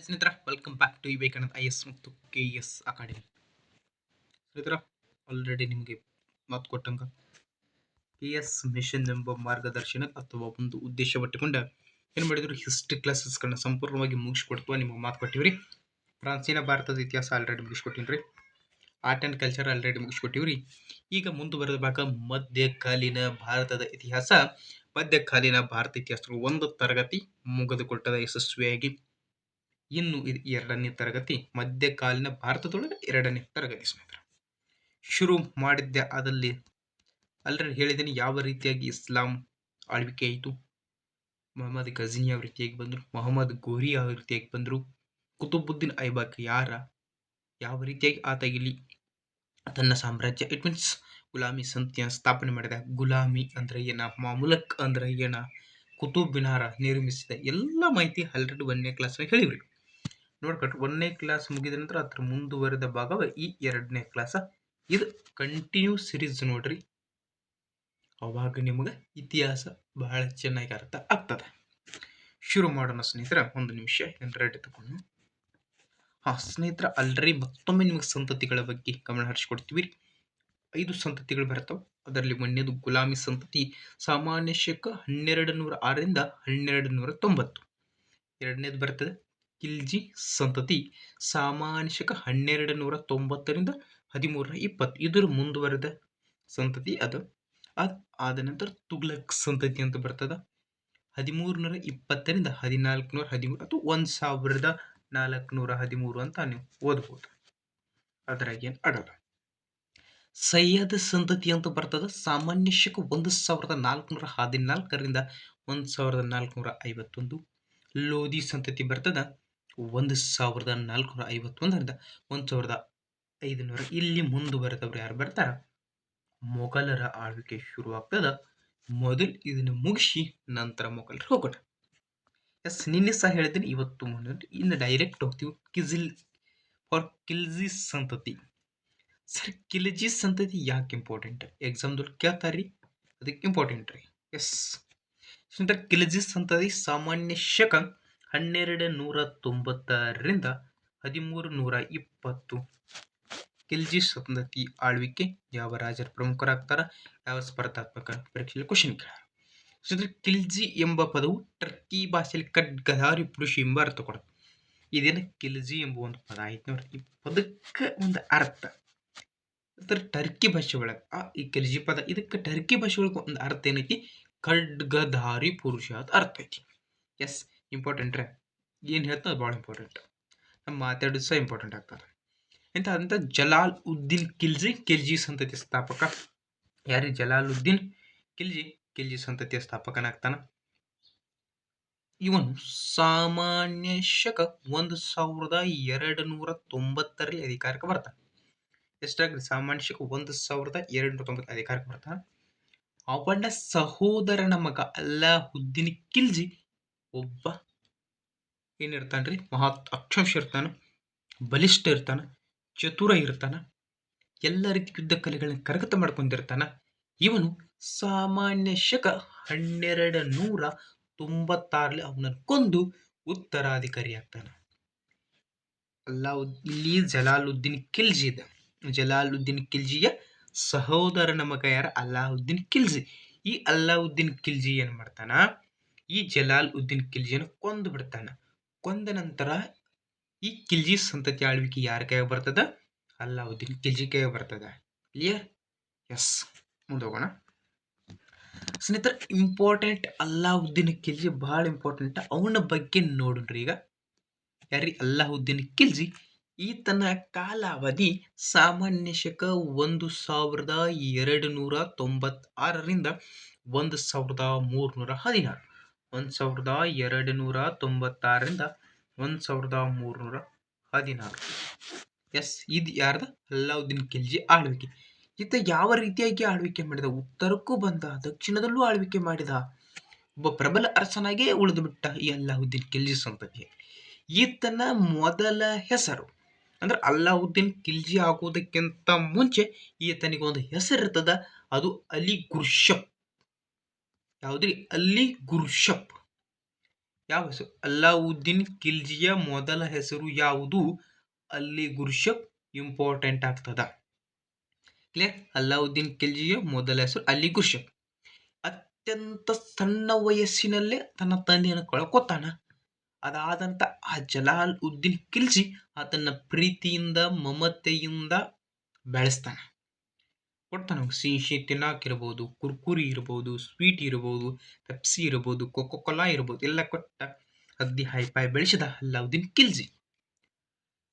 ಸ್ನೇಹಿತರ welcome back to Vivekananda I S ಮತ್ತು K S academy ಸ್ನೇಹಿತರ ಆಲ್ರೆಡಿ ನಿಮಗೆ ಮಾತು ಕೊಟ್ಟಂಗ ಕೆ ಎಸ್ ಮಿಷನ್ ಎಂಬ ಮಾರ್ಗದರ್ಶನ ಅಥವಾ ಒಂದು ಉದ್ದೇಶವಟ್ಟುಕೊಂಡ ಏನು ಮಾಡಿದ್ರು ಹಿಸ್ಟ್ರಿ ಕ್ಲಾಸಸ್ಗಳನ್ನ ಸಂಪೂರ್ಣವಾಗಿ ಮುಗಿಸ್ಕೊಡ್ತು ನಿಮ್ಮ ಮಾತು ಕೊಟ್ಟಿವ್ರಿ. ಪ್ರಾಚೀನ ಭಾರತದ ಇತಿಹಾಸ ಆಲ್ರೆಡಿ ಮುಗಿಸ್ಕೊಟ್ಟಿನ್ರಿ. ಆರ್ಟ್ ಆ್ಯಂಡ್ ಕಲ್ಚರ್ ಆಲ್ರೆಡಿ ಮುಗಿಸ್ಕೊಟ್ಟಿವ್ರಿ. ಈಗ ಮುಂದುವರೆದ ಭಾಗ ಮಧ್ಯಕಾಲೀನ ಭಾರತದ ಇತಿಹಾಸ. ಮಧ್ಯಕಾಲೀನ ಭಾರತ ಇತಿಹಾಸ ಒಂದು ತರಗತಿ ಮುಗಿದುಕೊಟ್ಟದ ಯಶಸ್ವಿಯಾಗಿ. ಇನ್ನು ಎರಡನೇ ತರಗತಿ ಮಧ್ಯಕಾಲೀನ ಭಾರತದೊಳಗೆ ಎರಡನೇ ತರಗತಿ ಸ್ನೇಹಿತರೆ. ಶುರು ಮಾಡಿದ್ದೆ ಅದಲ್ಲಿ ಆಲ್ರೆಡಿ ಹೇಳಿದ್ದೀನಿ ಯಾವ ರೀತಿಯಾಗಿ ಇಸ್ಲಾಂ ಆಳ್ವಿಕೆ ಆಯಿತು. ಮೊಹಮ್ಮದ್ ಗಜನಿ ಯಾವ ರೀತಿಯಾಗಿ ಬಂದರು, ಮೊಹಮ್ಮದ್ ಗೋರಿ ಯಾವ ರೀತಿಯಾಗಿ ಬಂದರು, ಕುತುಬುದ್ದೀನ್ ಐಬಾಕ್ ಯಾರ, ಯಾವ ರೀತಿಯಾಗಿ ಆತ ಇಲ್ಲಿ ತನ್ನ ಸಾಮ್ರಾಜ್ಯ ಇಟ್ ಮೀನ್ಸ್ ಗುಲಾಮಿ ಸಂತಿಯನ್ನು ಸ್ಥಾಪನೆ ಮಾಡಿದ, ಗುಲಾಮಿ ಅಂದ್ರೆ ಏನ, ಮಾಮೂಲಕ್ ಅಂದ್ರೆ ಏನ, ಕುತುಬ್ ಮಿನಾರ ನಿರ್ಮಿಸಿದ, ಎಲ್ಲ ಮಾಹಿತಿ ಆಲ್ರೆಡಿ ಒಂದನೇ ಕ್ಲಾಸ್ ಹೇಳಿವ್ರಿ. ನೋಡ್ಕೊಟ್ರು ಒಂದನೇ ಕ್ಲಾಸ್ ಮುಗಿದ ನಂತರ ಅದ್ರ ಮುಂದುವರೆದ ಭಾಗವ ಈ ಎರಡನೇ ಕ್ಲಾಸ ಇದು ಕಂಟಿನ್ಯೂ ಸಿರೀಸ್ ನೋಡ್ರಿ. ಅವಾಗ ನಿಮಗೆ ಇತಿಹಾಸ ಬಹಳ ಚೆನ್ನಾಗಿ ಅರ್ಥ ಆಗ್ತದೆ. ಶುರು ಮಾಡೋಣ ಸ್ನೇಹಿತರ, ಒಂದು ನಿಮಿಷ ರೆಡಿ ತಗೊಂಡು. ಹಾ, ಸ್ನೇಹಿತರ, ಅಲ್ರಿ ಮತ್ತೊಮ್ಮೆ ನಿಮಗೆ ಸಂತತಿಗಳ ಬಗ್ಗೆ ಗಮನ ಹರಿಸ್ಕೊಡ್ತೀವಿ ಐದು ಸಂತತಿಗಳು ಬರ್ತಾವೆ ಅದರಲ್ಲಿ ಮೊನ್ನೆದು ಗುಲಾಮಿ ಸಂತತಿ, ಸಾಮಾನ್ಯ ಶಕ ಹನ್ನೆರಡು ನೂರ ಆರರಿಂದ ಹನ್ನೆರಡು ನೂರ ತೊಂಬತ್ತು. ಎರಡನೇದು ಬರ್ತದೆ ಕಿಲ್ಜಿ ಸಂತತಿ, ಸಾಮಾನ್ಯ ಶಕ ಹನ್ನೆರಡು ನೂರ ತೊಂಬತ್ತರಿಂದ ಹದಿಮೂರರ ಇಪ್ಪತ್ತು ಇದರ ಮುಂದುವರೆದ ಸಂತತಿ ಅದು. ಅದು ಆದ ನಂತರ ತುಗ್ಲಕ್ ಸಂತತಿ ಅಂತ ಬರ್ತದ. ಹದಿಮೂರು ನೂರ ಇಪ್ಪತ್ತರಿಂದ ಹದಿನಾಲ್ಕು ನೂರ ಹದಿಮೂರು ಅಥವಾ ಒಂದು ಸಾವಿರದ ನಾಲ್ಕುನೂರ ಹದಿಮೂರು ಅಂತ ನೀವು ಓದ್ಬೋದು. ಅದ್ರಾಗ ಏನು ಅಡಲ್ಲ ಸಯ್ಯದ ಸಂತತಿ ಅಂತ ಬರ್ತದ. ಸಾಮಾನ್ಯಶಕ ಒಂದು ಸಾವಿರದ ನಾಲ್ಕುನೂರ ಹದಿನಾಲ್ಕರಿಂದ ಒಂದು ಸಾವಿರದ ನಾಲ್ಕುನೂರ ಐವತ್ತೊಂದು ಲೋಧಿ ಸಂತತಿ ಬರ್ತದ. ಒಂದು ಸಾವಿರದ ನಾಲ್ಕುನೂರ ಐವತ್ತೊಂದರಿಂದ ಒಂದು ಸಾವಿರದ ಐದುನೂರ ಇಲ್ಲಿ ಮುಂದುವರೆದವ್ರು ಯಾರು ಬರ್ತಾರ? ಮೊಘಲರ ಆಳ್ವಿಕೆ ಶುರುವಾಗ್ತದ. ಮೊದಲು ಇದನ್ನು ಮುಗಿಸಿ ನಂತರ ಮೊಘಲರು ಹೋಗೋಣ. ಎಸ್, ನಿನ್ನೆ ಸಹ ಹೇಳಿದ್ದೀನಿ, ಇವತ್ತು ಮುಂದೆ ಇನ್ನು ಡೈರೆಕ್ಟ್ ಹೋಗ್ತೀವಿ. ಕಿಜಿಲ್ ಫಾರ್ ಕಿಲ್ಜಿ ಸಂತತಿ. ಸರ್ ಕಿಲ್ಜಿ ಸಂತತಿ ಯಾಕೆ ಇಂಪಾರ್ಟೆಂಟ್ ಎಕ್ಸಾಮ್ದಲ್ಲಿ ಕೇಳ್ತಾರ್ರಿ ಅದಕ್ಕೆ ಇಂಪಾರ್ಟೆಂಟ್ ರೀ. ಎಸ್ ಕಿಲ್ಜಿ ಸಂತತಿ ಸಾಮಾನ್ಯ ಶಕ ಹನ್ನೆರಡು ನೂರ ತೊಂಬತ್ತರಿಂದ ಹದಿಮೂರು ನೂರ ಇಪ್ಪತ್ತು ಕಿಲ್ಜಿ ಸಂತತಿ ಆಳ್ವಿಕೆ, ಯಾವ ರಾಜರು ಪ್ರಮುಖರಾಗ್ತಾರ, ಯಾವ ಸ್ಪರ್ಧಾತ್ಮಕ ಪರೀಕ್ಷೆಯಲ್ಲಿ ಕ್ವಶನ್ ಕೇಳ ಕಿಲ್ಜಿ ಎಂಬ ಪದವು ಟರ್ಕಿ ಭಾಷೆಯಲ್ಲಿ ಖಡ್ಗಧಾರಿ ಪುರುಷ ಎಂಬ ಅರ್ಥ ಕೊಡುತ್ತೆ. ಇದೇನು ಕಿಲ್ಜಿ ಎಂಬ ಒಂದು ಪದ ಆಯ್ತು ನೋಡ್ರಿ. ಈ ಪದಕ್ಕೆ ಒಂದು ಅರ್ಥ. ಟರ್ಕಿ ಭಾಷೆ ಒಳಗೆ, ಆ ಈ ಕಿಲ್ಜಿ ಪದ, ಇದಕ್ಕೆ ಟರ್ಕಿ ಭಾಷೆ ಒಳಗೆ ಒಂದು ಅರ್ಥ ಏನೈತಿ? ಖಡ್ಗಧಾರಿ ಪುರುಷ ಅಂತ ಅರ್ಥ ಐತಿ. ಎಸ್ ಇಂಪಾರ್ಟೆಂಟ್ ರೀ. ಏನು ಹೇಳ್ತಾ ಭಾಳ ಇಂಪಾರ್ಟೆಂಟ್ ನಮ್ಮ ಮಾತಾಡೋದು ಸಹ ಇಂಪಾರ್ಟೆಂಟ್ ಆಗ್ತಾರೆ ಇಂಥ ಅಂತ ಜಲಾಲ್ ಉದ್ದೀನ್ ಕಿಲ್ಜಿ ಕಿಲ್ಜಿ ಸಂತತಿ ಸ್ಥಾಪಕ. ಯಾರಿ ಜಲಾಲ್ ಉದ್ದೀನ್ ಕಿಲ್ಜಿ ಕಿಲ್ಜಿ ಸಂತತಿಯ ಸ್ಥಾಪಕನಾಗ್ತಾನ. ಇವನು ಸಾಮಾನ್ಯ ಶಕ ಒಂದು ಸಾವಿರದ ಎರಡು ನೂರ ತೊಂಬತ್ತರಲ್ಲಿ ಅಧಿಕಾರಕ್ಕೆ ಬರ್ತಾನೆ. ಎಷ್ಟಾಗ್ರಿ ಸಾಮಾನ್ಯ ಶಕ ಒಂದು ಸಾವಿರದ ಎರಡು ನೂರ ತೊಂಬತ್ತು ಅಧಿಕಾರಕ್ಕೆ ಬರ್ತಾನೆ. ಅವನ ಸಹೋದರನ ಮಗ ಅಲ್ಲಾಹುದ್ದೀನ್ ಕಿಲ್ಜಿ ಒಬ್ಬ ಏನಿರ್ತಾನೆ ರೀ ಮಹತ್ ಅಕ್ಷಂಶ ಇರ್ತಾನೆ, ಬಲಿಷ್ಠ ಇರ್ತಾನ, ಚತುರ ಇರ್ತಾನ ಎಲ್ಲ ರೀತಿ ಯುದ್ಧ ಕಲೆಗಳನ್ನ ಕರಗತ ಮಾಡ್ಕೊಂಡಿರ್ತಾನ. ಇವನು ಸಾಮಾನ್ಯ ಶಕ ಹನ್ನೆರಡು ನೂರ ತೊಂಬತ್ತಾರಲ್ಲಿ ಅವನನ್ನು ಕೊಂದು ಉತ್ತರಾಧಿಕಾರಿ ಆಗ್ತಾನೆ. ಅಲ್ಲಾವುದ್, ಇಲ್ಲಿ ಜಲಾಲುದ್ದೀನ್ ಕಿಲ್ಜಿ ಇದೆ. ಜಲಾಲುದ್ದೀನ್ ಖಿಲ್ಜಿಯ ಸಹೋದರನ ಮಗ ಯಾರ? ಅಲ್ಲಾವುದ್ದೀನ್ ಖಿಲ್ಜಿ. ಈ ಅಲ್ಲಾವುದ್ದೀನ್ ಖಿಲ್ಜಿ ಏನು ಮಾಡ್ತಾನ? ಈ ಜಲಾಲ್ ಉದ್ದೀನ್ ಖಿಲ್ಜಿಯನ್ನು ಕೊಂದು ಬಿಡ್ತಾನ ಕೊಂದ ನಂತರ ಈ ಖಿಲ್ಜಿ ಸಂತತಿ ಆಳ್ವಿಕೆ ಯಾರ ಕೈಯಾಗ ಬರ್ತದ? ಅಲ್ಲಾವುದ್ದೀನ್ ಖಿಲ್ಜಿ ಕೈಯಾಗ ಬರ್ತದ. ಕ್ಲಿಯರ್ ಎಸ್ ಮುಂದೋಗೋಣ ಸ್ನೇಹಿತರ ಇಂಪಾರ್ಟೆಂಟ್ ಅಲ್ಲಾವುದ್ದೀನ್ ಖಿಲ್ಜಿ ಬಹಳ ಇಂಪಾರ್ಟೆಂಟ್ ಅವನ ಬಗ್ಗೆ ನೋಡ್ರಿ ಈಗ. ಯಾರಿ ಅಲ್ಲಾವುದ್ದೀನ್ ಖಿಲ್ಜಿ ಈತನ ಕಾಲಾವಧಿ ಸಾಮಾನ್ಯ ಶಕ ಒಂದು ಸಾವಿರದ ಎರಡು ನೂರ ತೊಂಬತ್ತಾರರಿಂದ ಒಂದು ಸಾವಿರದ ಮೂರುನೂರ ಹದಿನಾರು. ಒಂದು ಸಾವಿರದ ಎರಡು ನೂರ ತೊಂಬತ್ತಾರರಿಂದ ಒಂದು ಸಾವಿರದ ಮೂರುನೂರ ಹದಿನಾರು ಎಸ್ ಇದು ಯಾರ್ದ? ಅಲ್ಲಾವುದ್ದೀನ್ ಖಿಲ್ಜಿ ಆಳ್ವಿಕೆ. ಈತ ಯಾವ ರೀತಿಯಾಗಿ ಆಳ್ವಿಕೆ ಮಾಡಿದ? ಉತ್ತರಕ್ಕೂ ಬಂದ, ದಕ್ಷಿಣದಲ್ಲೂ ಆಳ್ವಿಕೆ ಮಾಡಿದ, ಒಬ್ಬ ಪ್ರಬಲ ಅರಸನಾಗೇ ಉಳಿದು ಬಿಟ್ಟ ಈ ಅಲ್ಲಾವುದ್ದೀನ್ ಖಿಲ್ಜಿ ಸಂತತಿ ಈತನ ಮೊದಲ ಹೆಸರು, ಅಂದ್ರೆ ಅಲ್ಲಾವುದ್ದೀನ್ ಖಿಲ್ಜಿ ಆಗೋದಕ್ಕಿಂತ ಮುಂಚೆ ಈತನಿಗೆ ಒಂದು ಹೆಸರಿರ್ತದ, ಅದು ಅಲಿ ಗುರ್ಷಪ್. ಯಾವುದ್ರಿ? ಅಲ್ಲಿ ಗುರ್ಷಪ್ ಯಾವ ಹೆಸರು? ಅಲ್ಲಾವುದ್ದೀನ್ ಖಿಲ್ಜಿಯ ಮೊದಲ ಹೆಸರು ಯಾವುದು? ಅಲ್ಲಿ ಗುರ್ಷಪ್ ಇಂಪಾರ್ಟೆಂಟ್ ಆಗ್ತದ. ಕ್ಲಿಯರ್? ಅಲ್ಲಾವುದ್ದೀನ್ ಖಿಲ್ಜಿಯ ಮೊದಲ ಹೆಸರು ಅಲಿ ಗುರ್ಷಪ್ ಅತ್ಯಂತ ಸಣ್ಣ ವಯಸ್ಸಿನಲ್ಲೇ ತನ್ನ ತಂದೆಯನ್ನು ಕಳ್ಕೊತಾನ. ಅದಾದಂತ ಆ ಜಲಾಲ್ ಉದ್ದೀನ್ ಖಿಲ್ಜಿ ಆತನ ಪ್ರೀತಿಯಿಂದ, ಮಮತೆಯಿಂದ ಬೆಳೆಸ್ತಾನ. ಕೊಡ್ತಾನೆ ಸಿಹಿ ತಿನ್ನಾಕಿರ್ಬೋದು ಕುರ್ಕುರಿ ಇರ್ಬೋದು ಸ್ವೀಟ್ ಇರ್ಬೋದು ಪೆಪ್ಸಿ ಇರ್ಬೋದು ಕೊಕೊ ಕೊಲಾ ಇರ್ಬೋದು, ಎಲ್ಲ ಕೊಟ್ಟ ಅಗ್ದಿ ಹೈಫೈ ಬೆಳೆಸಿದ ಅಲ್ಲಾವುದ್ದೀನ್ ಖಿಲ್ಜಿ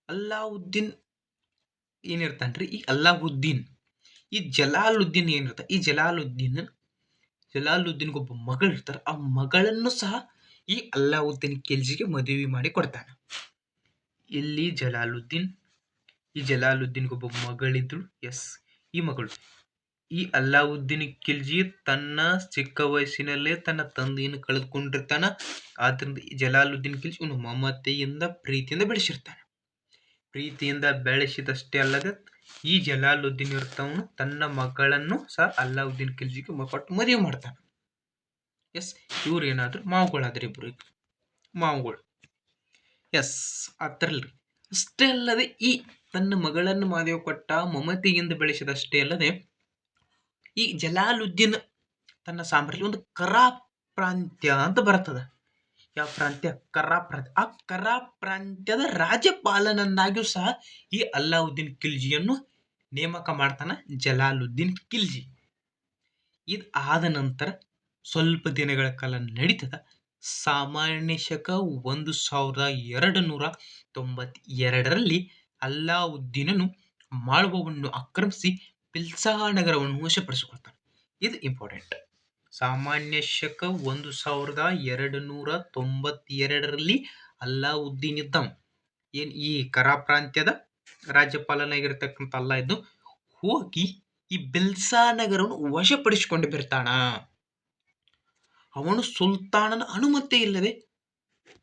ಅಲ್ಲಾವುದ್ದೀನ್ ಏನಿರ್ತಾನ್ರಿ? ಈ ಅಲ್ಲಾವುದ್ದೀನ್, ಈ ಜಲಾಲುದ್ದೀನ್ ಏನಿರ್ತ, ಈ ಜಲಾಲುದ್ದೀನ್, ಜಲಾಲುದ್ದೀನ್ಗೆ ಒಬ್ಬ ಮಗಳು ಇರ್ತಾರೆ, ಆ ಮಗಳನ್ನು ಸಹ ಈ ಅಲ್ಲಾವುದ್ದೀನ್ ಖಿಲ್ಜಿಗೆ ಮದುವೆ ಮಾಡಿ ಕೊಡ್ತಾನೆ. ಇಲ್ಲಿ ಜಲಾಲುದ್ದೀನ್, ಈ ಜಲಾಲುದ್ದೀನ್ಗೆ ಒಬ್ಬ ಮಗಳಿದ್ರು ಎಸ್ ಈ ಮಗಳು. ಈ ಅಲ್ಲಾವುದ್ದೀನ್ ಖಿಲ್ಜಿ ತನ್ನ ಚಿಕ್ಕ ವಯಸ್ಸಿನಲ್ಲೇ ತನ್ನ ತಂದೆಯನ್ನು ಕಳೆದುಕೊಂಡಿರ್ತಾನ. ಆದ್ರಿಂದ ಜಲಾಲುದ್ದೀನ್ ಖಿಲ್ಜಿ ಇವನು ಮಮತೆಯಿಂದ, ಪ್ರೀತಿಯಿಂದ ಬೆಳೆಸಿರ್ತಾನೆ. ಪ್ರೀತಿಯಿಂದ ಬೆಳೆಸಿದಷ್ಟೇ ಅಲ್ಲದೆ ಈ ಜಲಾಲುದ್ದೀನ್ ಇರ್ತವನು ತನ್ನ ಮಗಳನ್ನು ಸಹ ಅಲ್ಲಾವುದ್ದೀನ್ ಖಿಲ್ಜಿಗೆ ಕೊಟ್ಟು ಮದುವೆ ಮಾಡ್ತಾನೆ. ಎಸ್, ಇವ್ರು ಏನಾದ್ರು ಮಾವುಗಳಾದ್ರೆ ಇಬ್ರು ಮಾವುಗಳು. ಎಸ್ ಆತರಲ್ರಿ ಅಷ್ಟೇ ಅಲ್ಲದೆ ಈ ತನ್ನ ಮಗಳನ್ನು ಮಾದೇವ ಕೊಟ್ಟ ಮಮತೆಯಿಂದ ಬೆಳೆಸಿದಷ್ಟೇ ಅಲ್ಲದೆ, ಈ ಜಲಾಲುದ್ದೀನ್ ತನ್ನ ಸಾಮ್ರಾಜ್ಯ ಒಂದು ಕರಾ ಪ್ರಾಂತ್ಯ ಅಂತ ಬರ್ತದೆ. ಯಾವ ಪ್ರಾಂತ್ಯ? ಕರಾ ಪ್ರಾಂತ್ಯ. ಆ ಕರಾ ಪ್ರಾಂತ್ಯದ ರಾಜ್ಯಪಾಲನನ್ನಾಗಿಯೂ ಸಹ ಈ ಅಲ್ಲಾವುದ್ದೀನ್ ಖಿಲ್ಜಿಯನ್ನು ನೇಮಕ ಮಾಡ್ತಾನೆ ಜಲಾಲುದ್ದೀನ್ ಖಿಲ್ಜಿ. ಇದು ಆದ ನಂತರ ಸ್ವಲ್ಪ ದಿನಗಳ ಕಾಲ ನಡೀತದ ಸಾಮಾನ್ಯ ಶಕ ಒಂದು ಸಾವಿರದ ಎರಡು ನೂರ ತೊಂಬತ್ತೆರಡರಲ್ಲಿ ಅಲ್ಲಾವುದ್ದೀನನು ಮಾಳ್ವವನ್ನು ಆಕ್ರಮಿಸಿ ಪಿಲ್ಸಾ ನಗರವನ್ನು ವಶಪಡಿಸಿಕೊಳ್ತಾನೆ. ಇದು ಇಂಪಾರ್ಟೆಂಟ್ ಸಾಮಾನ್ಯ ಶಕ ಒಂದು ಸಾವಿರದ ಎರಡು ನೂರ ತೊಂಬತ್ತೆರಡರಲ್ಲಿ ಅಲ್ಲಾವುದ್ದೀನ್ ಇದ್ದ ಏನು ಈ ಕರಾ ಪ್ರಾಂತ್ಯದ ರಾಜ್ಯಪಾಲನಾಗಿರ್ತಕ್ಕಂಥ ಅಲ್ಲ ಇದ್ದು ಹೋಗಿ ಈ ಬಿಲ್ಸಾ ನಗರವನ್ನು ವಶಪಡಿಸಿಕೊಂಡು ಬಿರ್ತಾನ? ಅವನು ಸುಲ್ತಾನನ ಅನುಮತಿ ಇಲ್ಲದೆ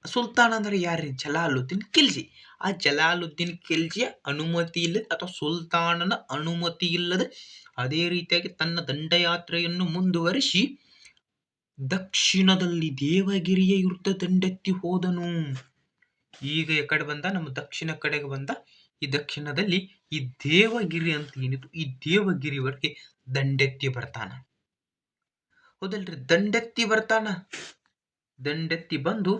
ಸುಲ್ತಾನ ಅಂದ್ರೆ ಯಾರು ಜಲಾಲುದ್ದೀನ್ ಖಿಲ್ಜಿ. ಆ ಜಲಾಲುದ್ದೀನ್ ಖಿಲ್ಜಿಯ ಅನುಮತಿ ಇಲ್ಲದೆ ಅಥವಾ ಸುಲ್ತಾನನ ಅನುಮತಿ ಇಲ್ಲದೆ ಅದೇ ರೀತಿಯಾಗಿ ತನ್ನ ದಂಡಯಾತ್ರೆಯನ್ನು ಮುಂದುವರಿಸಿ ದಕ್ಷಿಣದಲ್ಲಿ ದೇವಗಿರಿಯ ವಿರುದ್ಧ ದಂಡೆತ್ತಿ ಹೋದನು. ಈಗ ಈ ಕಡೆ ಬಂದ, ನಮ್ಮ ದಕ್ಷಿಣ ಕಡೆಗೆ ಬಂದ, ಈ ದಕ್ಷಿಣದಲ್ಲಿ ಈ ದೇವಗಿರಿ ಅಂತ ಏನಿತ್ತು, ಈ ದೇವಗಿರಿವರೆಗೆ ದಂಡೆತ್ತಿ ಬರ್ತಾನ. ಹೌದಲ್ರಿ? ದಂಡೆತ್ತಿ ಬರ್ತಾನ. ದಂಡೆತ್ತಿ ಬಂದು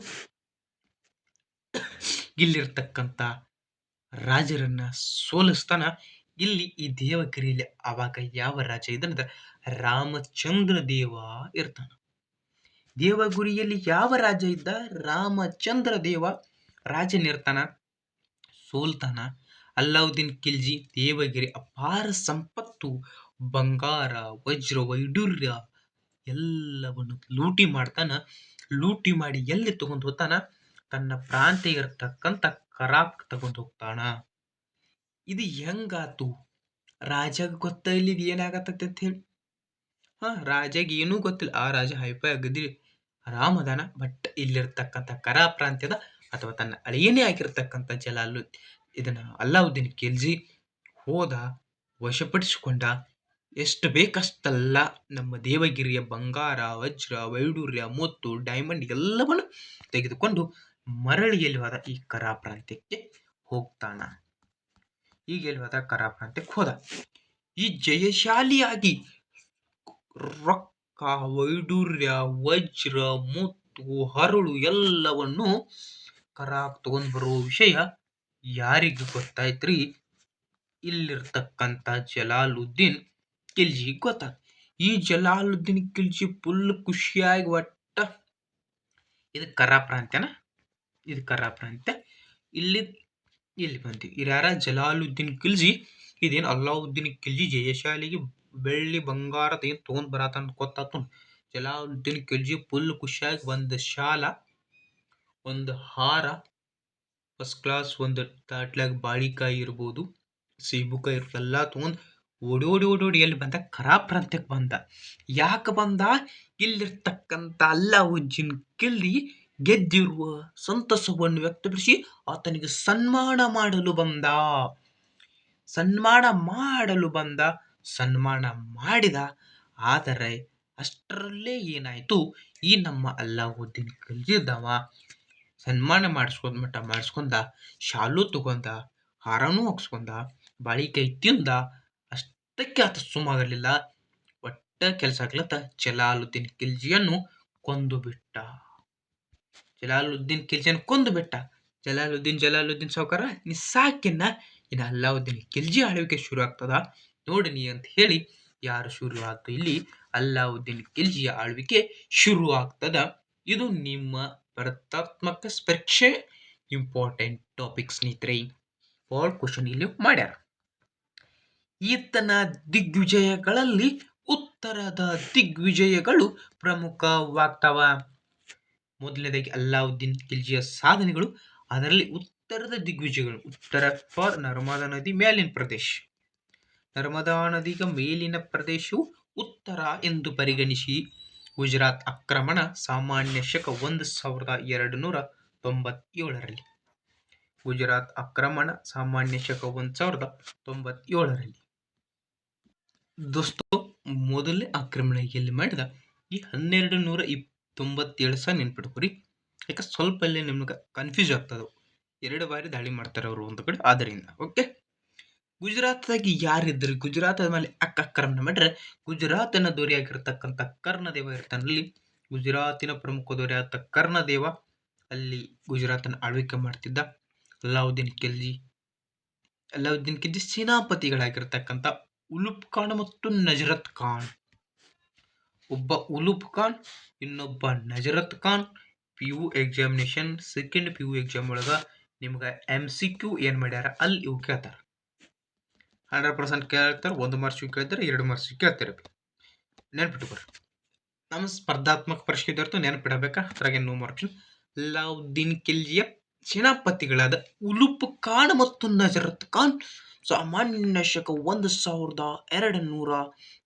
ಇಲ್ಲಿರ್ತಕ್ಕಂಥ ರಾಜರನ್ನ ಸೋಲಿಸ್ತಾನ. ಇಲ್ಲಿ ಈ ದೇವಗಿರಿಯಲ್ಲಿ ಆವಾಗ ಯಾವ ರಾಜ ಇದ್ದಾನಂದ್ರೆ ರಾಮಚಂದ್ರ ದೇವ ಇರ್ತಾನ. ದೇವಗುರಿಯಲ್ಲಿ ಯಾವ ರಾಜ ಇದ್ದ? ರಾಮಚಂದ್ರ ದೇವ ರಾಜನಿರ್ತಾನ ಸೋಲ್ತಾನ. ಅಲ್ಲಾವುದ್ದೀನ್ ಖಿಲ್ಜಿ ದೇವಗಿರಿ ಅಪಾರ ಸಂಪತ್ತು, ಬಂಗಾರ, ವಜ್ರ ವೈಡೂರ್ಯ ಎಲ್ಲವನ್ನು ಲೂಟಿ ಮಾಡ್ತಾನ. ಲೂಟಿ ಮಾಡಿ ಎಲ್ಲಿ ತಗೊಂಡು ಹೋಗ್ತಾನ ತನ್ನ ಪ್ರಾಂತ್ಯ ಇರತಕ್ಕಂಥ ಕರಾಕ್ ತಗೊಂಡು ಹೋಗ್ತಾನ ಇದು ಹೆಂಗಾತು? ರಾಜಾಗ ಗೊತ್ತ ಇಲ್ಲಿ ಏನಾಗತ್ತೈತೆ ಅಂತ ಹೇಳಿ. ಹಾ, ರಾಜಾಗ ಏನೂ ಗೊತ್ತಿಲ್ಲ. ಆ ರಾಜ ಹೈಫೈ ಆಗದಿ ಆರಾಮದಾನ ಬಟ್ ಇಲ್ಲಿರ್ತಕ್ಕಂಥ ಕರಾ ಪ್ರಾಂತ್ಯದ ಅಥವಾ ತನ್ನ ಅಳಿಯನೇ ಆಗಿರ್ತಕ್ಕಂಥ ಜಲಾಲು ಇದನ್ನ ಅಲ್ಲಾವುದ್ದೀನ್ ಖಿಲ್ಜಿ ಹೋದ, ವಶಪಡಿಸಿಕೊಂಡ, ಎಷ್ಟು ಬೇಕಷ್ಟಲ್ಲ ನಮ್ಮ ದೇವಗಿರಿಯ ಬಂಗಾರ, ವಜ್ರ, ವೈಡೂರ್ಯ, ಮುತ್ತು ಡೈಮಂಡ್ ಎಲ್ಲವನ್ನು ತೆಗೆದುಕೊಂಡು ಮರಳಿ ಎಲ್ಲಿ ಹೋದ ಈ ಕರಾ ಪ್ರಾಂತ್ಯಕ್ಕೆ ಹೋಗ್ತಾನ. ಈಗ ಎಲ್ಲಿ ಕರಾ ಪ್ರಾಂತ್ಯಕ್ಕೆ ಹೋದ. ಈ ಜಯಶಾಲಿಯಾಗಿ ರೊಕ್ಕ ವೈಡೂರ್ಯ ವಜ್ರ, ಮುತ್ತು, ಹರಳು ಎಲ್ಲವನ್ನು ಕರಾಕ್ ತಗೊಂಡ್ ಬರೋ ವಿಷಯ ಯಾರಿಗೂ ಗೊತ್ತಾಯ್ತ್ರಿ? ಇಲ್ಲಿರ್ತಕ್ಕಂಥ ಜಲಾಲುದ್ದೀನ್ ಖಿಲ್ಜಿ ಗೊತ್ತಾಯ್ತು ಈ ಜಲಾಲುದ್ದೀನ್ ಖಿಲ್ಜಿ ಫುಲ್ ಖುಷಿಯಾಗಿ ಒಟ್ಟ. ಇದು ಕರಾ ಪ್ರಾಂತ್ಯನ ಇದು ಕರ್ರಾಪುರ ಪ್ರಾಂತ್ಯ ಇಲ್ಲಿ ಇಲ್ಲಿ ಬಂತೀವಿ ಯಾರ? ಜಲಾಲುದ್ದೀನ್ ಖಿಲ್ಜಿ. ಇದೇನು ಅಲ್ಲಾವುದ್ದೀನ್ ಖಿಲ್ಜಿ? ಜಯಶಾಲಿಗೆ ಬೆಳ್ಳಿ ಬಂಗಾರದ ಏನು ತೊಗೊಂಡ್ ಬರತ್ತ ಗೊತ್ತಾತು. ಜಲಾಲುದ್ದೀನ್ ಖಿಲ್ಜಿ ಫುಲ್ ಖುಷಿಯಾಗಿ ಒಂದು ಶಾಲ, ಒಂದು ಹಾರ ಫಸ್ಟ್ ಕ್ಲಾಸ್ ಒಂದು ತಾಟ್ಲಾಗ ಬಾಳಿಕಾಯಿ ಇರ್ಬೋದು, ಸೀಬುಕಾಯಿ ಇರ್ಬೋದು, ಎಲ್ಲ ತೊಗೊಂಡು ಓಡಿ ಓಡಿ ಓಡಿ ಓಡಿ ಎಲ್ಲಿ ಬಂದ? ಕರಾ ಪ್ರಾಂತ್ಯಕ್ಕೆ ಬಂದ. ಯಾಕೆ ಬಂದ? ಇಲ್ಲಿರ್ತಕ್ಕಂಥ ಅಲ್ಲಾವುದ್ದೀನ್ ಖಿಲ್ಜಿ ಗೆದ್ದಿರುವ ಸಂತಸವನ್ನು ವ್ಯಕ್ತಪಡಿಸಿ ಆತನಿಗೆ ಸನ್ಮಾನ ಮಾಡಲು ಬಂದ. ಸನ್ಮಾನ ಮಾಡಲು ಬಂದ. ಸನ್ಮಾನ ಮಾಡಿದ. ಆದರೆ ಅಷ್ಟರಲ್ಲೇ ಏನಾಯಿತು? ಈ ನಮ್ಮ ಅಲ್ಲಾವುದ್ದೀನ್ ಖಿಲ್ಜಿದವ ಸನ್ಮಾನ ಮಾಡಿಸ್ಕೊಂಡ್ ಮಟ್ಟ ಮಾಡಿಸ್ಕೊಂಡ ಶಾಲು ತಗೊಂಡ ಹಾರನೂ ಹಾಕ್ಸ್ಕೊಂಡ ಬಾಳಿಕೈ ತಿಂದ, ಅಷ್ಟಕ್ಕೆ ಆತ ಸುಮ್ಮಾಗಲಿಲ್ಲ ಒಟ್ಟ ಕೆಲಸ ಆಗ್ಲತ್ತ ಚಲಾಲುದ್ದೀನ್ ಖಿಲ್ಜಿಯನ್ನು ಕೊಂದು ಬಿಟ್ಟ ಜಲಾಲುದ್ದೀನ್ ಖಿಲ್ಜಿಯನ್ನು ಕೊಂದು ಬಿಟ್ಟ. ಜಲಾಲುದ್ದೀನ್ ಜಲಾಲುದ್ದೀನ್ ಸಾವುಕಾರ ನೀ ಸಾಕಿನ್ನ ಇನ್ನು ಅಲ್ಲಾವುದ್ದೀನ್ ಖಿಲ್ಜಿ ಆಳ್ವಿಕೆ ಶುರು ಆಗ್ತದ ನೋಡಿ ನೀ ಅಂತ ಹೇಳಿ ಯಾರು ಶುರು ಆಯ್ತು ಇಲ್ಲಿ ಅಲ್ಲಾವುದ್ದೀನ್ ಖಿಲ್ಜಿಯ ಆಳ್ವಿಕೆ ಶುರು ಆಗ್ತದ ಇದು ನಿಮ್ಮ ಸ್ಪರ್ಧಾತ್ಮಕ ಸ್ಪರ್ಶೆ ಇಂಪಾರ್ಟೆಂಟ್ ಟಾಪಿಕ್ ಸ್ನೇಹಿತರೆ. ಫಾಲ್ ಕ್ವಶನ್ ಇಲ್ಲಿ ಮಾಡ್ಯಾರ. ಈತನ ದಿಗ್ವಿಜಯಗಳಲ್ಲಿ ಉತ್ತರದ ದಿಗ್ವಿಜಯಗಳು ಪ್ರಮುಖವಾಗ್ತವ. ಮೊದಲನೇದಾಗಿ ಅಲ್ಲಾವುದ್ದೀನ್ ಖಿಲ್ಜಿಯ ಸಾಧನೆಗಳು, ಅದರಲ್ಲಿ ಉತ್ತರದ ದಿಗ್ವಿಜಯಗಳು. ಉತ್ತರ ಫಾರ್ ನರ್ಮದಾ ನದಿ ಮೇಲಿನ ಪ್ರದೇಶ. ನರ್ಮದಾ ನದಿಗ ಮೇಲಿನ ಪ್ರದೇಶವು ಉತ್ತರ ಎಂದು ಪರಿಗಣಿಸಿ ಗುಜರಾತ್ ಆಕ್ರಮಣ ಸಾಮಾನ್ಯ ಶಕ ಒಂದು ಸಾವಿರದ ಎರಡು ನೂರ ತೊಂಬತ್ತೇಳರಲ್ಲಿ. ಗುಜರಾತ್ ಆಕ್ರಮಣ ಸಾಮಾನ್ಯ ಶಕ ಒಂದು ಸಾವಿರದ ತೊಂಬತ್ತೇಳರಲ್ಲಿ. ದೋಸ್ತು, ಮೊದಲನೇ ಆಕ್ರಮಣ ಎಲ್ಲಿ ಮಾಡಿದ ಈ ಹನ್ನೆರಡು ನೂರ ಇಪ್ ತೊಂಬತ್ತೇಳು ಸಹ ನೆನ್ಪಿಟ್ಕೊರಿ. ಯಾಕೆ ಸ್ವಲ್ಪ ಅಲ್ಲಿ ನಿಮ್ಗೆ ಕನ್ಫ್ಯೂಸ್ ಆಗ್ತದೆ ಎರಡು ಬಾರಿ ದಾಳಿ ಮಾಡ್ತಾರೆ ಅವರು ಒಂದು ಕಡೆ, ಆದ್ದರಿಂದ ಓಕೆ ಗುಜರಾತ್ದಾಗಿ ಯಾರಿದ್ರು? ಗುಜರಾತದ ಮೇಲೆ ಅಕ್ಕ ಕರ್ಮನ ಮಾಡ್ರೆ ಗುಜರಾತಿನ ದೊರೆಯಾಗಿರ್ತಕ್ಕಂಥ ಕರ್ಣದೇವ ಇರ್ತಾನಲ್ಲಿ ಗುಜರಾತಿನ ಪ್ರಮುಖ ದೊರೆ ಆದ ಕರ್ಣದೇವ ಅಲ್ಲಿ ಗುಜರಾತನ ಆಳ್ವಿಕೆ ಮಾಡ್ತಿದ್ದ. ಅಲ್ಲಾವುದ್ದೀನ್ ಖಿಲ್ಜಿ. ಅಲ್ಲಾವುದ್ದೀನ್ ಖಿಲ್ಜಿ ಸೇನಾಪತಿಗಳಾಗಿರ್ತಕ್ಕಂಥ ಉಲುಪ್ ಖಾನ್ ಮತ್ತು ನಜರತ್ ಖಾನ್. ಒಬ್ಬ ಉಲುಫ್ ಖಾನ್, ಇನ್ನೊಬ್ಬ Nusrat Khan. P U examination second P U exam ಒಳಗೆ ನಿಮ್ಗೆ ಎಂ ಸಿ ಕ್ಯೂ ಏನು ಮಾಡ್ಯಾರ, ಅಲ್ಲಿ ಇವು ಕೇಳ್ತಾರೆ. ಹಂಡ್ರೆಡ್ ಪರ್ಸೆಂಟ್ ಕೇಳ್ತಾರೆ, ಒಂದು ಮಾರ್ಕ್ಸ್ ಕೇಳ್ತಾರೆ, ಎರಡು ಮಾರ್ಕ್ಸ್ ಕೇಳ್ತಾರೆ. ನೆನ್ಪಿಟ್ಕೊರಿ ನಮ್ಮ ಸ್ಪರ್ಧಾತ್ಮಕ ಪರೀಕ್ಷೆ ಇದ್ದರ್ತು ನೆನಪಿಡಬೇಕಾ? ಅದ್ರಾಗೆ ನೋ ಮಾರ್ಕ್ಸ್ ಲಾವುದ್ದೀನ್ ಕಿಲ್ಜಿಯ ಸೇನಾಪತಿಗಳಾದ ಉಲುಪ್ ಖಾನ್ ಮತ್ತು ನಜರತ್ ಖಾನ್ ಸಾಮಾನ್ಯ ಶಕ ಒಂದು ಸಾವಿರದ ಎರಡು ನೂರ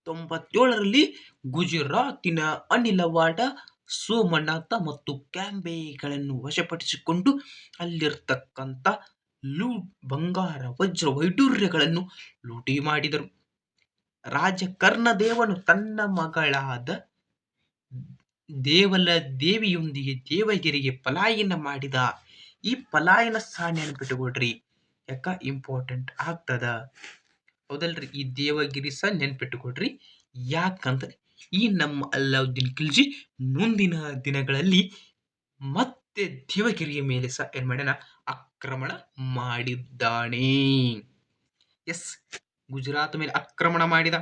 ತೊಂಬತ್ತೇಳರಲ್ಲಿ ಗುಜರಾತಿನ ಅನಿಲವಾಡ ಸೋಮನಾಥ ಮತ್ತು ಕ್ಯಾಂಬೆಗಳನ್ನು ವಶಪಡಿಸಿಕೊಂಡು ಅಲ್ಲಿರ್ತಕ್ಕಂಥ ಲೂ ಬಂಗಾರ ವಜ್ರ ವೈಡೂರ್ಯಗಳನ್ನು ಲೂಟಿ ಮಾಡಿದರು. ರಾಜ ಕರ್ಣದೇವನು ತನ್ನ ಮಗಳಾದ ದೇವಲ ದೇವಿಯೊಂದಿಗೆ ದೇವಗಿರಿಗೆ ಪಲಾಯನ ಮಾಡಿದ ಈ ಪಲಾಯನ ಸಹ ನೆನ್ಪಿಟ್ಟುಕೊಡ್ರಿ ಯಾಕ ಇಂಪಾರ್ಟೆಂಟ್ ಆಗ್ತದ? ಹೌದಲ್ರಿ? ಈ ದೇವಗಿರಿ ಸಹ ನೆನ್ಪಿಟ್ಟುಕೊಡ್ರಿ. ಯಾಕಂದ್ರೆ ಈ ನಮ್ಮ ಅಲ್ಲಾವುದ್ದೀನ್ ಖಿಲ್ಜಿ ಮುಂದಿನ ದಿನಗಳಲ್ಲಿ ಮತ್ತೆ ದೇವಗಿರಿಯ ಮೇಲೆ ಸಹ ಏನು ಮಾಡ್ಯಾನ? ಆಕ್ರಮಣ ಮಾಡಿದ್ದಾನೆ. ಎಸ್ ಗುಜರಾತ್ ಮೇಲೆ ಆಕ್ರಮಣ ಮಾಡಿದ.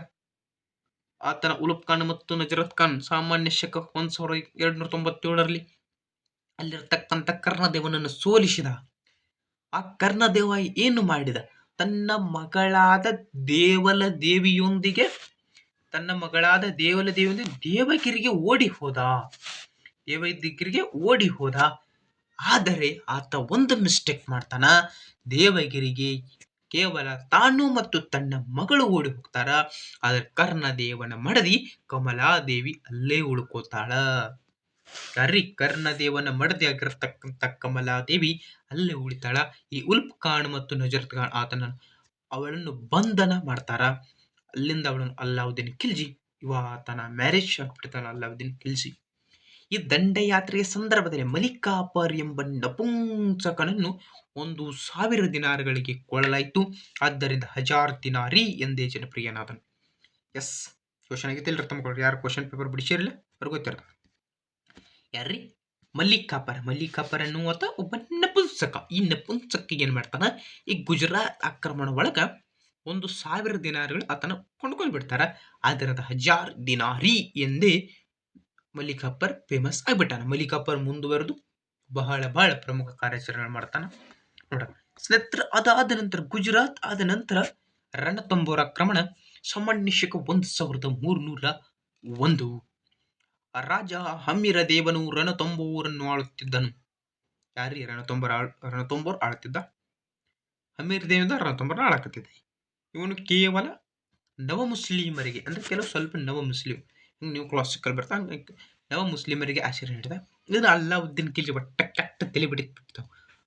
ಆತನ ಉಲುಪ್ ಖಾನ್ ಮತ್ತು ನಜರತ್ ಖಾನ್ ಸಾಮಾನ್ಯ ಶಕ ಒಂದು ಸಾವಿರದ ಎರಡ್ನೂರ ತೊಂಬತ್ತೇಳರಲ್ಲಿ ಅಲ್ಲಿರ್ತಕ್ಕಂಥ ಕರ್ಣದೇವನನ್ನು ಸೋಲಿಸಿದ. ಆ ಕರ್ಣದೇವ ಏನು ಮಾಡಿದ? ತನ್ನ ಮಗಳಾದ ದೇವಲ ದೇವಿಯೊಂದಿಗೆ, ತನ್ನ ಮಗಳಾದ ದೇವಲ ದೇವಿಯೊಂದಿಗೆ ದೇವಗಿರಿಗೆ ಓಡಿ ಹೋದ. ದೇವಗಿರಿಗೆ ಓಡಿ ಹೋದ. ಆದರೆ ಆತ ಒಂದು ಮಿಸ್ಟೇಕ್ ಮಾಡ್ತಾನ. ದೇವಗಿರಿಗೆ ಕೇವಲ ತಾನು ಮತ್ತು ತನ್ನ ಮಗಳು ಓಡಿ ಹೋಗ್ತಾರ. ಆದರೆ ಕರ್ಣದೇವನ ಮಡದಿ ಕಮಲಾದೇವಿ ಅಲ್ಲೇ ಉಳ್ಕೋತಾಳ. ಕರ್ಣದೇವನ ಆಗಿರತಕ್ಕಂಥ ಕಮಲಾದೇವಿ ಅಲ್ಲೇ ಉಳಿತಾಳ. ಈ ಉಲ್ಪ್ ಕಾಣ್ ಮತ್ತು ನಜರತ್ ಖಾನ್ ಆತನ ಅವಳನ್ನು ಬಂಧನ ಮಾಡ್ತಾರ. ಅಲ್ಲಿಂದ ಅವಳನ್ನು ಅಲ್ಲಾವುದ್ದೀನ್ ಖಿಲ್ಜಿ ಇವ ಆತನ ಮ್ಯಾರೇಜ್ ಆಗ್ಬಿಡ್ತಾನ ಅಲ್ಲಾವುದ್ದೀನ್ ಖಿಲ್ಜಿ ಈ ದಂಡಯಾತ್ರೆಯ ಸಂದರ್ಭದಲ್ಲಿ ಮಲಿಕಾಪರ್ ಎಂಬ ನಪುಂಸಕನನ್ನು ಒಂದು ಸಾವಿರ ದಿನಾರಗಳಿಗೆ ಕೊಳ್ಳಲಾಯಿತು ಆದ್ದರಿಂದ ಹಜಾರ್ ದಿನಾರಿ ಎಂದೇ ಜನಪ್ರಿಯನಾದನು. ಎಸ್, ಕ್ವಶನ್ ಆಗಿತ್ತಿಲ್ಲ ತಮ್ಮ ಯಾರು ಕ್ವಶನ್ ಪೇಪರ್ ಬಿಡಿಸಿರಲಿಲ್ಲ ಅವ್ರಿಗೆ ಗೊತ್ತಿರ ಯಾರ್ರಿ? ಮಲ್ಲಿಕಾಪರ. ಮಲ್ಲಿಕಾಪರ ಅನ್ನುವತ ಒಬ್ಬ ನಪುಂಸಕ. ಈ ನಪುಂಸಕ ಏನು ಮಾಡ್ತಾನ? ಈ ಗುಜರಾತ್ ಆಕ್ರಮಣ ಒಳಗೆ ಒಂದು ಸಾವಿರ ದಿನಾರಿಗಳು ಆತನ ಕೊಂಡ್ಕೊಂಡ್ಬಿಡ್ತಾರ. ಅದರದ ಹಜಾರ್ ದಿನಾರಿ ಎಂದೇ ಮಲ್ಲಿಕಾಪರ್ ಫೇಮಸ್ ಆಗಿಬಿಟ್ಟಾನ. ಮಲ್ಲಿಕಾಪರ್ ಮುಂದುವರೆದು ಬಹಳ ಬಹಳ ಪ್ರಮುಖ ಕಾರ್ಯಾಚರಣೆ ಮಾಡ್ತಾನ. ನೋಡ, ಸ್ನೇಹಿತರ, ಅದಾದ ನಂತರ, ಗುಜರಾತ್ ಆದ ನಂತರ ರಣತಂಬೋರ ಆಕ್ರಮಣ ಸಾಮಾನ್ಯ ಒಂದು ಸಾವಿರದ ಮೂರ್ನೂರ ಒಂದು ರಾಜ ಹಮ್ಮಿರ ದೇವನು ರಣತೊಂಬೂರನ್ನು ಆಳುತ್ತಿದ್ದನು. ಯಾರಿ ರಣತಂಬರ ರಣತಂಬೋರ್ ಆಳುತ್ತಿದ್ದ? ಹಮ್ಮಿರ ದೇವಿಂದ ರಣತಂಬೋರ ಆಳಕತ್ತಿದ್ದ. ಇವನು ಕೇವಲ ನವ ಮುಸ್ಲಿಮರಿಗೆ ಅಂದ್ರೆ ಕೆಲವು ಸ್ವಲ್ಪ ನವ ಮುಸ್ಲಿಂ ಹಿಂಗೆ ನೀವು ಕ್ಲಾಸಿಕಲ್ ಬರ್ತಾ ನವ ಮುಸ್ಲಿಮರಿಗೆ ಆಶೀರ್ವಾದ ನೀಡಿದ ಇದನ್ನು ಅಲ್ಲಾವುದ್ದೀನ್ ಕಿಲ್ಜಿ ಬಟ್ಟ ಕೆಟ್ಟ ತಲೆ ಬಿಡಿತು.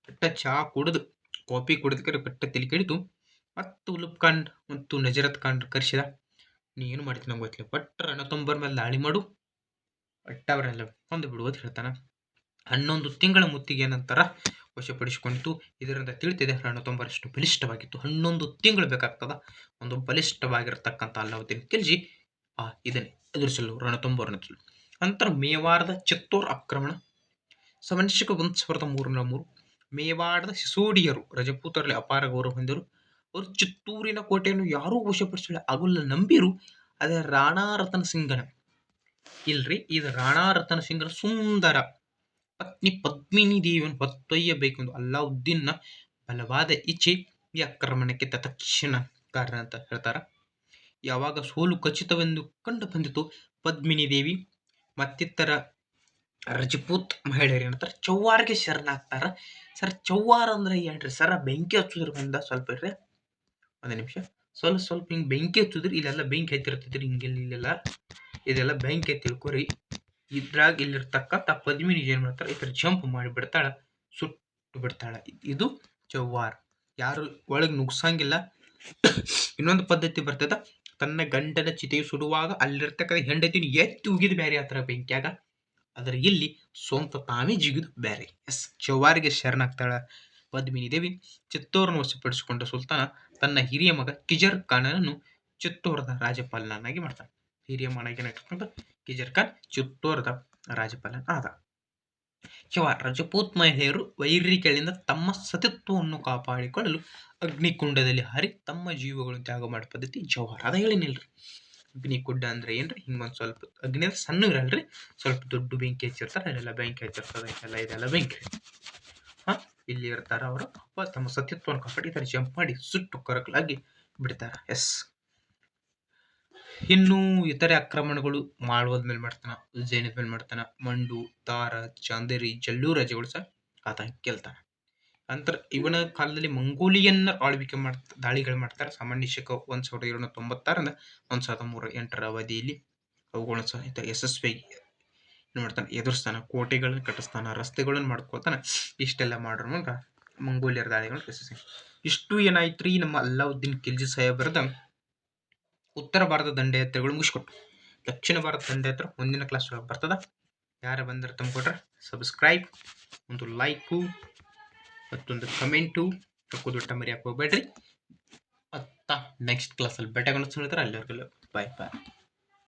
ಬಟ್ಟ ಚಹಾ ಕುಡಿದು, ಕಾಫಿ ಕುಡಿದಕ್ಕೆ ಬಟ್ಟ ತಲೆ ಕೆಡಿತು. ಮತ್ತು ಉಲುಪ್ ಖಾನ್ ಮತ್ತು ನಜರತ್ ಖಾನ್ ಕರೆಸಿದ. ನೀನು ಏನು ಮಾಡ್ತೀನಿ ನಂಗೆ ಗೊತ್ತಿಲ್ಲ. ಬಟ್ ರಣತೊಂಬರ್ ಮೇಲೆ ದಾಳಿ ಮಾಡು. ಒಟ್ಟ ಅವರೆಲ್ಲ ಕೊಂದು ಬಿಡುವುದು ಹೇಳ್ತಾನೆ. ಹನ್ನೊಂದು ತಿಂಗಳ ಮುತ್ತಿಗೆ ನಂತರ ವಶಪಡಿಸಿಕೊಂಡಿತು ಇದರಿಂದ ತಿಳಿತಿದೆ ಹಣ್ಣು ಎಷ್ಟು ಬಲಿಷ್ಠವಾಗಿತ್ತು. ಹನ್ನೊಂದು ತಿಂಗಳು ಬೇಕಾಗ್ತದ? ಒಂದು ಬಲಿಷ್ಠವಾಗಿರತಕ್ಕಂಥ ಅಲ್ಲಾವುದ್ದೀನ್ ಖಿಲ್ಜಿ. ಆ, ಇದನ್ನೇ ಎದುರಿಸಲು ರಣತಂಬರ್ನ ನಂತರ ಮೇವಾರದ ಚಿತ್ತೂರ್ ಆಕ್ರಮಣ. ಸಮನ್ಶಿಕ ಒಂದು ಸಾವಿರದ ಮೂರನೂರ ಮೂರು. ಮೇವಾಡದ ಸಿಸೋಡಿಯರು ರಜಪೂತರಲ್ಲಿ ಅಪಾರ ಗೌರವ ಹೊಂದಿರು ಅವರು ಚಿತ್ತೂರಿನ ಕೋಟೆಯನ್ನು ಯಾರೂ ವಶಪಡಿಸಲಿಲ್ಲ ಆಗುಲ್ಲ ನಂಬಿರು. ಅದೇ ರಾಣಾ ರತನ ಸಿಂಗನ ಇಲ್ರಿ? ಇದು ರಾಣಾ ರತನ ಸಿಂಗ್ರ ಸುಂದರ. ಪತ್ನಿ ಪದ್ಮಿನಿ ದೇವಿಯನ್ನು ಹೊತ್ತೊಯ್ಯಬೇಕೆಂದು ಅಲ್ಲಾವುದ್ದೀನ್ನ ಬಲವಾದ ಇಚ್ಛೆ ಈ ಆಕ್ರಮಣಕ್ಕೆ ತತ್ಕ್ಷಣ ಕಾರಣ ಅಂತ ಹೇಳ್ತಾರ. ಯಾವಾಗ ಸೋಲು ಖಚಿತವೆಂದು ಕಂಡು ಬಂದಿತು ಪದ್ಮಿನಿ ದೇವಿ, ಮತ್ತಿತರ ರಜಪೂತ್ ಮಹಿಳೆಯರು ಏನಂತಾರೆ ಚೌವಾರ್ಗೆ ಶರಣಾಗ್ತಾರ. ಸರ್ ಚೌವಾರ ಅಂದ್ರೆ ಏನ್ರಿ? ಸರ್, ಬೆಂಕಿ ಹಚ್ಚುದ್ರ ಬಂದ ಸ್ವಲ್ಪ ಇರ್ರಿ. ಒಂದು ನಿಮಿಷ. ಸ್ವಲ್ಪ ಸ್ವಲ್ಪ ಹಿಂಗೆ ಬೆಂಕಿ ಹಚ್ಚುದ್ರಿ, ಇಲ್ಲೆಲ್ಲ ಬೆಂಕಿ ಹತ್ತಿರ್ತೈತ್ರಿ ಹಿಂಗೆಲ್ಲ ಇಲ್ಲೆಲ್ಲ. ಇದೆಲ್ಲ ಬೆಂಕಿ ತಿಳ್ಕೊರಿ. ಇದ್ರಾಗ ಇಲ್ಲಿರ್ತಕ್ಕಂಥ ಪದ್ಮಿನಿ ಏನು ಮಾಡ್ತಾರೆ ಈ ಜಂಪ್ ಮಾಡಿ ಬಿಡ್ತಾಳೆ, ಸುಟ್ಟು ಬಿಡ್ತಾಳೆ. ಇದು ಜವ್ವಾರ್. ಯಾರು ಒಳಗೆ ನುಗ್ಸಂಗಿಲ್ಲ. ಇನ್ನೊಂದು ಪದ್ಧತಿ ಬರ್ತದ, ತನ್ನ ಗಂಡನ ಚಿತೆಯು ಸುಡುವಾಗ ಅಲ್ಲಿರ್ತಕ್ಕಂಥ ಹೆಂಡತಿನ ಎತ್ತಿ ಉಗಿದು ಬೇರೆ ಆತರ ಬೆಂಕಿಯಾಗ ಆದರೆ ಇಲ್ಲಿ ಸ್ವಂತ ತಾವೇ ಜಿಗಿದು ಬೇರೆ ಎಸ್ ಚೌವಾರಿಗೆ ಶರಣಾಗ್ತಾಳ ಪದ್ಮಿನಿ ದೇವಿ. ಚಿತ್ತೋರನ್ನು ವಶಪಡಿಸಿಕೊಂಡ ಸುಲ್ತಾನ ತನ್ನ ಹಿರಿಯ ಮಗ ಕಿಜರ್ ಖಾನನನ್ನು ಚಿತ್ತೋರದ ರಾಜ್ಯಪಾಲನನ್ನಾಗಿ ಮಾಡ್ತಾನೆ. ಹಿರಿಯ ಮನೆಗೆ ಕಿಜರ್ ಖಾನ್, ಚಿತ್ತೋರದ ರಾಜ್ಯಪಾಲನ ಆದ. ಶಿವ ರಜಪೂತ್ ಮಹಿಳೆಯರು ವೈರಿಗಳಿಂದ ತಮ್ಮ ಸತಿತ್ವವನ್ನು ಕಾಪಾಡಿಕೊಳ್ಳಲು ಅಗ್ನಿಕುಂಡದಲ್ಲಿ ಹಾರಿ ತಮ್ಮ ಜೀವಗಳನ್ನು ತ್ಯಾಗ ಮಾಡೋ ಪದ್ಧತಿ ಜವಾಹರ್ ಅದ ಹೇಳಿನಿಲ್ರಿ. ಅಗ್ನಿಕುಂಡ ಅಂದ್ರೆ ಏನ್ರಿ? ಹಿಂಗೆ ಒಂದು ಸ್ವಲ್ಪ ಅಗ್ನಿ ಸಣ್ಣ ಇರಲ್ರಿ. ಸ್ವಲ್ಪ ದೊಡ್ಡ ಬೆಂಕಿ ಹಚ್ಚಿರ್ತಾರೆ, ಅಲ್ಲೆಲ್ಲ ಬೆಂಕಿ ಹಚ್ಚಿರ್ತದೆ ಎಲ್ಲ ಇದೆಲ್ಲ ಬೆಂಕಿ. ಹಾ, ಇಲ್ಲಿ ಇರ್ತಾರ ಅವರು. ತಮ್ಮ ಸತ್ಯತ್ವವನ್ನು ಕಾಪಾಡಿ ಜಂಪ್ ಮಾಡಿ ಸುಟ್ಟು ಕೊರಕಲಾಗಿ ಬಿಡ್ತಾರೆ. ಎಸ್. ಇನ್ನು ಇತರೆ ಆಕ್ರಮಣಗಳು ಮಾಳ್ವದ ಮೇಲೆ ಮಾಡ್ತಾನ ಉಜ್ಜಯಿನದ ಮೇಲೆ ಮಾಡ್ತಾನ. ಮಂಡು ತಾರ ಚಾಂದೇರಿ, ಜಲ್ಲೂ ರಾಜ್ಯಗಳು ಸಹ ಆತ ಗೆಲ್ತಾನ ನಂತರ ಇವನ ಕಾಲದಲ್ಲಿ ಮಂಗೋಲಿಯನ್ನ ಆಳ್ವಿಕೆ ಮಾಡ್ತಾ, ದಾಳಿಗಳು ಮಾಡ್ತಾರೆ. ಸಾಮಾನ್ಯ ಶಕ ಒಂದು ಸಾವಿರದ ಏಳ್ನೂರ ತೊಂಬತ್ತಾರಿಂದ ಒಂದು ಸಾವಿರದ ಮೂರ ಎಂಟರ ಅವಧಿಯಲ್ಲಿ ಅವುಗಳನ್ನ ಸಹಿತ ಯಶಸ್ವಿಯಾಗಿ ಏನು ಮಾಡ್ತಾನೆ. ಎದುರಿಸ್ತಾನ, ಕೋಟೆಗಳನ್ನ ಕಟ್ಟಿಸ್ತಾನ, ರಸ್ತೆಗಳನ್ನು ಮಾಡ್ಕೊತಾನೆ. ಇಷ್ಟೆಲ್ಲ ಮಾಡೋರ ಮೂಲಕ ಮಂಗೋಲಿಯರ ದಾಳಿಗಳನ್ನ ಯಶಸ್ವಿ. ಇಷ್ಟು ಏನಾಯ್ತು ನಮ್ಮ ಅಲ್ಲಾವುದ್ದೀನ್ ಖಿಲ್ಜಿ ಸಾಹೇಬರದ ಉತ್ತರ ಭಾರತ ದಂಡಯಾತ್ರೆಗಳು ಮುಗಿಸ್ಕೊಟ್ಟು ದಕ್ಷಿಣ ಭಾರತ ದಂಡಯಾತ್ರೆ ಮುಂದಿನ ಕ್ಲಾಸ್ ಒಳಗೆ ಬರ್ತದ. ಯಾರು ಬಂದ್ರೆ ತಂದ್ಕೊಟ್ರೆ ಸಬ್ಸ್ಕ್ರೈಬ್ ಒಂದು ಲೈಕು ಮತ್ತೊಂದು ಕಮೆಂಟು ಹಾಕೋದು ಮರಿ ಹಾಕೋಬೇಡ್ರಿ ಅತ್ತ ನೆಕ್ಸ್ಟ್ ಕ್ಲಾಸಲ್ಲಿ ಬೆಟ್ಟ ಕಾಣಿಸ್ತಾರೆ ಅಲ್ಲಿವರೆಗೆಲ್ಲ ಬಾಯ್ ಬಾಯ್